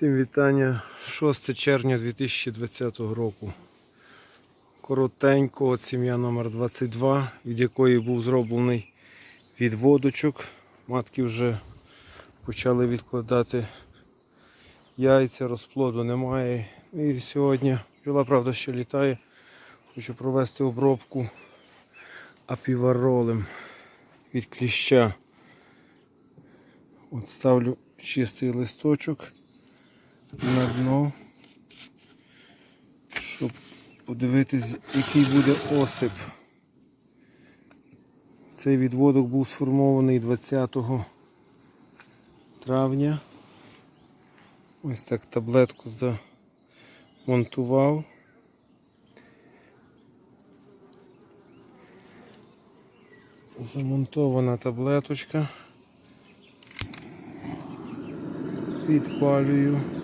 Всім вітання 6 червня 2020 року. Коротенько, от сім'я номер 22 від якої був зроблений відводочок. Матки вже почали відкладати яйця, розплоду немає. І сьогодні бджола, правда, ще літає. Хочу провести обробку апіваролем від кліща. От ставлю чистий листочок на дно, щоб подивитись, який буде осип. Цей відводок був сформований 20 травня. Ось так таблетку замонтував. Замонтована таблеточка. Підпалюю.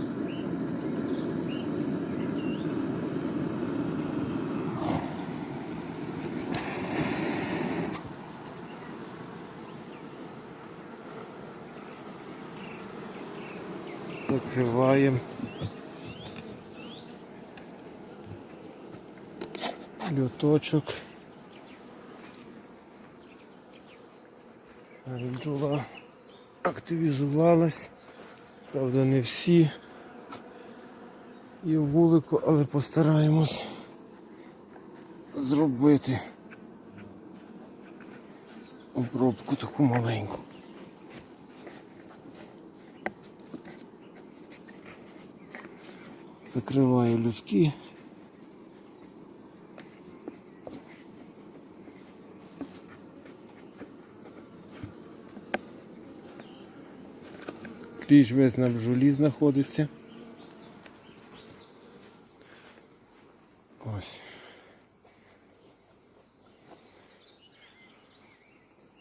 Закриваємо. Люточок. Бджола активізувалась. Правда, не всі є вулику, але постараємось зробити обробку таку маленьку. Закриваю людські. Кліч весь на бжулі знаходиться. Ось.